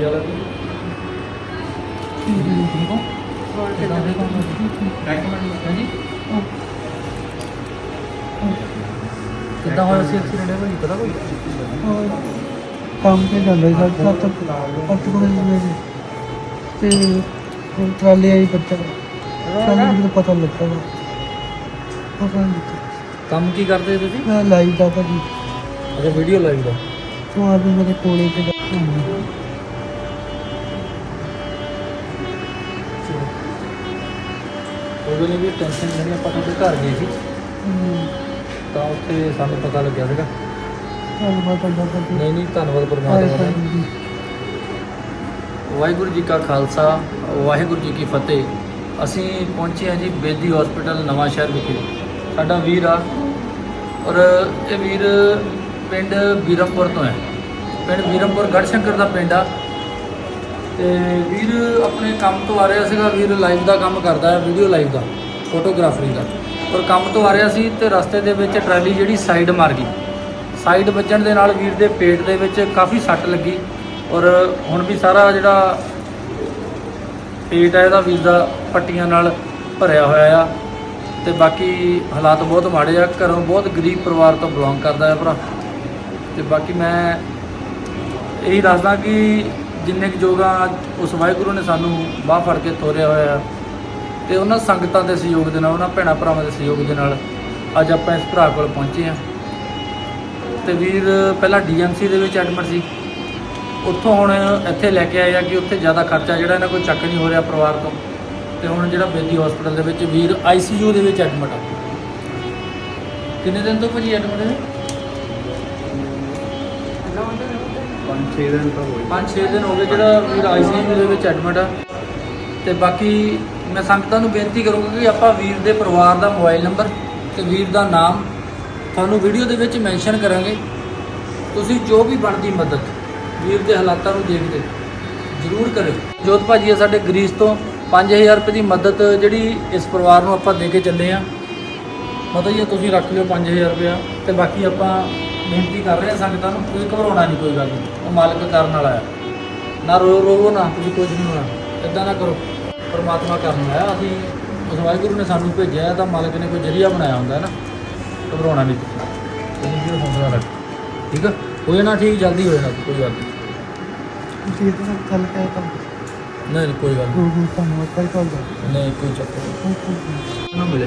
ਕੀ ਹਾਲ ਹੈ ਜੀ ਠੀਕ ਹੋ ਕਿੱਦਾਂ ਦੇ ਕੰਮ ਰეკਮੈਂਡ ਹੈ ਜੀ ਕਿੱਦਾਂ ਹੋਇਆ ਸੀ ਐਕਸੀਡੈਂਟ ਹੈ ਭਾਈ ਪਤਾ ਕੋਈ ਕੰਮ ਤੇ ਜਾਂਦਾ ਸੀ ਸੱਤ ਸੱਤ ਅੱਠ ਕੁ ਵਜੇ ਮੇਰੇ ਤੇ ਹੁਣ ਟਰਾਲੀ ਆਈ ਬੱਚਾ ਸਾਨੂੰ ਮੈਨੂੰ ਪਤਾ ਲੱਗਾ ਵਾ ਪਤਾ ਨਹੀਂ ਲੱਗਾ। ਕੰਮ ਕੀ ਕਰਦੇ ਤੁਸੀਂ? ਮੈਂ ਲਾਈਵ ਦਾ ਭਾਜੀ। ਅੱਛਾ ਵੀਡੀਓ ਲਾਈਵ ਦਾ। ਤੂੰ ਆ ਵੀ ਮੇਰੇ ਕੋਲੇ ਤੇ ਦਾ ਉਦੋਂ ਨਹੀਂ ਵੀ ਟੈਨਸ਼ਨ ਨਹੀਂ ਆਪਾਂ ਤੁਹਾਡੇ ਘਰ ਗਏ ਸੀ। ਤਾਂ ਉੱਥੇ ਸਾਨੂੰ ਪਤਾ ਲੱਗਿਆ ਸੀਗਾ। ਨਹੀਂ ਨਹੀਂ ਧੰਨਵਾਦ ਪਰਮਾਤਮਾ ਦਾ। ਵਾਹਿਗੁਰੂ ਜੀ। ਕਾ ਖਾਲਸਾ ਵਾਹਿਗੁਰੂ ਜੀ ਕੀ ਫਤਿਹ। ਅਸੀਂ ਪਹੁੰਚੇ ਹਾਂ ਜੀ ਬੇਦੀ ਹਸਪੀਟਲ ਨਵਾਂ ਸ਼ਹਿਰ ਵਿਖੇ। ਸਾਡਾ ਵੀਰ ਆ। ਔਰ ਇਹ ਵੀਰ ਪਿੰਡ ਬੀਰਮਪੁਰ ਤੋਂ ਹੈ। ਪਿੰਡ ਬੀਰਮਪੁਰ ਗੜਸ਼ੰਕਰ ਦਾ ਪਿੰਡ ਆ। ਤੇ ਵੀਰ ਆਪਣੇ ਕੰਮ ਤੋਂ ਆ ਰਿਹਾ ਸੀਗਾ, ਵੀਰ ਲਾਈਵ ਦਾ ਕੰਮ ਕਰਦਾ ਹੈ ਵੀਡੀਓ ਲਾਈਵ ਦਾ ਫੋਟੋਗ੍ਰਾਫਰੀ ਦਾ। ਔਰ ਕੰਮ ਤੋਂ ਆ ਰਿਹਾ ਸੀ ਤੇ ਰਸਤੇ ਦੇ ਵਿੱਚ ਟਰਾਲੀ ਜਿਹੜੀ ਸਾਈਡ ਮਾਰ ਗਈ। ਸਾਈਡ ਵੱਜਣ ਦੇ ਨਾਲ ਵੀਰ ਦੇ ਪੇਟ ਦੇ ਵਿੱਚ ਕਾਫੀ ਸੱਟ ਲੱਗੀ ਔਰ ਹੁਣ ਵੀ ਸਾਰਾ ਜਿਹੜਾ ਪੇਟ ਹੈ, ਇਹਦਾ ਵੀਰ ਦਾ ਪੱਟੀਆਂ ਨਾਲ ਭਰਿਆ ਹੋਇਆ ਆ। ਤੇ ਬਾਕੀ ਹਾਲਾਤ ਬਹੁਤ ਮਾੜੇ ਆ, ਘਰੋਂ ਬਹੁਤ ਗਰੀਬ ਪਰਿਵਾਰ ਤੋਂ ਬਿਲੋਂਗ ਕਰਦਾ ਹੈ ਭਰਾ। ਤੇ ਬਾਕੀ ਮੈਂ ਇਹੀ ਦੱਸਦਾ ਕਿ ਜਿੰਨੇ ਕੁ ਜੋਗਾ ਉਸ ਵਾਹਿਗੁਰੂ ਨੇ ਸਾਨੂੰ ਬਾਹ ਫੜ ਕੇ ਤੋਰਿਆ ਹੋਇਆ ਆ। ਤੇ ਉਹਨਾਂ ਸੰਗਤਾਂ ਦੇ ਸਹਿਯੋਗ ਦੇ ਨਾਲ, ਉਹਨਾਂ ਭੈਣਾਂ ਭਰਾਵਾਂ ਦੇ ਸਹਿਯੋਗ ਦੇ ਨਾਲ ਅੱਜ ਆਪਾਂ ਇਸ ਭਰਾ ਕੋਲ ਪਹੁੰਚੇ ਆ। ਤੇ ਵੀਰ, ਪਹਿਲਾਂ ਡੀਐਮਸੀ ਦੇ ਵਿੱਚ ਐਡਮਿਟ ਸੀ। ਉੱਥੋਂ ਹੁਣ ਇੱਥੇ ਲੈ ਕੇ ਆਏ ਆ ਕਿ ਉੱਥੇ ਜ਼ਿਆਦਾ ਖਰਚਾ, ਜਿਹੜਾ ਇਹਨਾਂ ਕੋਲ ਚੱਕ ਨਹੀਂ ਹੋ ਰਿਹਾ ਪਰਿਵਾਰ ਤੋਂ। ਤੇ ਹੁਣ ਜਿਹੜਾ ਬੇਦੀ ਹਸਪੀਟਲ ਦੇ ਵਿੱਚ ਵੀਰ ਆਈਸੀਯੂ ਦੇ ਵਿੱਚ ਐਡਮਿਟ ਆ। ਕਿੰਨੇ ਦਿਨ ਤੋਂ ਭਾਜੀ ਐਡਮਿਟ ਹੈ ਪੰਜ ਛੇ ਦਿਨ ਤਾਂ ਹੋਏ 5-6 ਦਿਨ ਹੋ ਗਏ ਜਿਹੜਾ ਵੀਰ ਆਈਸੀਯੂ ਦੇ ਵਿੱਚ ਐਡਮਿਟ ਆ। ਤੇ ਬਾਕੀ ਮੈਂ ਸੰਗਤਾਂ ਨੂੰ ਬੇਨਤੀ ਕਰੂੰਗਾ ਕਿ ਆਪਾਂ ਵੀਰ ਦੇ ਪਰਿਵਾਰ ਦਾ ਮੋਬਾਈਲ ਨੰਬਰ ਤੇ ਵੀਰ ਦਾ ਨਾਮ ਤੁਹਾਨੂੰ ਵੀਡੀਓ ਦੇ ਵਿੱਚ ਮੈਂਸ਼ਨ ਕਰਾਂਗੇ। ਤੁਸੀਂ ਜੋ ਵੀ ਬਣਦੀ ਮਦਦ ਵੀਰ ਦੇ ਹਾਲਾਤਾਂ ਨੂੰ ਦੇਖਦੇ ਜ਼ਰੂਰ ਕਰਿਓ। ਜੋਤ ਭਾਜੀ ਆ ਸਾਡੇ ਗਰੀਸ ਤੋਂ 5000 ਰੁਪਏ ਦੀ ਮਦਦ ਜਿਹੜੀ ਇਸ ਪਰਿਵਾਰ ਨੂੰ ਆਪਾਂ ਦੇ ਕੇ ਚੱਲੇ ਆ। ਮਤਲਬ ਜੀ ਤੁਸੀਂ ਰੱਖ ਲਿਓ 5000 ਰੁਪਇਆ ਤੇ ਬਾਕੀ ਆਪਾਂ ਬੇਨਤੀ ਕਰ ਰਹੇ ਹਾਂ ਸੰਗਤਾਂ ਨੂੰ ਕੋਈ ਘਬਰਾਉਣਾ ਨਹੀਂ ਕੋਈ ਗੱਲ ਨਹੀਂ। ਉਹ ਮਾਲਕ ਕਰਨ ਵਾਲਾ ਹੈ ਨਾ ਰੋ ਰੋਵੋ ਨਾ ਤੁਸੀਂ ਕੁਝ ਨਹੀਂ ਹੋਣਾ। ਇਦਾਂ ਨਾ ਕਰੋ। ਪਰਮਾਤਮਾ ਕਰਨ ਵਾਲਾ ਹੈ ਅਸੀਂ ਉਸ ਵਾਹਿਗੁਰੂ ਨੇ ਸਾਨੂੰ ਭੇਜਿਆ ਹੈ ਤਾਂ ਮਾਲਕ ਨੇ ਕੋਈ ਜਰੀਆ ਬਣਾਇਆ ਹੁੰਦਾ ਹੈ ਨਾ। ਘਬਰਾਉਣਾ ਨਹੀਂ। ਤੁਸੀਂ ਵੀ ਹੌਸਲਾ ਰੱਖ ਠੀਕ ਹੈ ਹੋ ਜਾਣਾ ਠੀਕ ਜਲਦੀ ਹੋ ਜਾਣਾ ਕੋਈ ਗੱਲ ਨਹੀਂ। ਤੁਸੀਂ ਇਹਦੇ ਨਾਲ ਚੱਲ ਕੇ ਤਾਂ। ਨਹੀਂ ਨਹੀਂ, ਕੋਈ ਗੱਲ ਨਹੀਂ। ਬਹੁਤ ਬਹੁਤ ਧੰਨਵਾਦ ਭਾਈ ਤੁਹਾਡਾ ਨਹੀਂ ਕੋਈ ਚੱਕਰ ਨਹੀਂ। ਨੂੰ ਮਿਲੇ।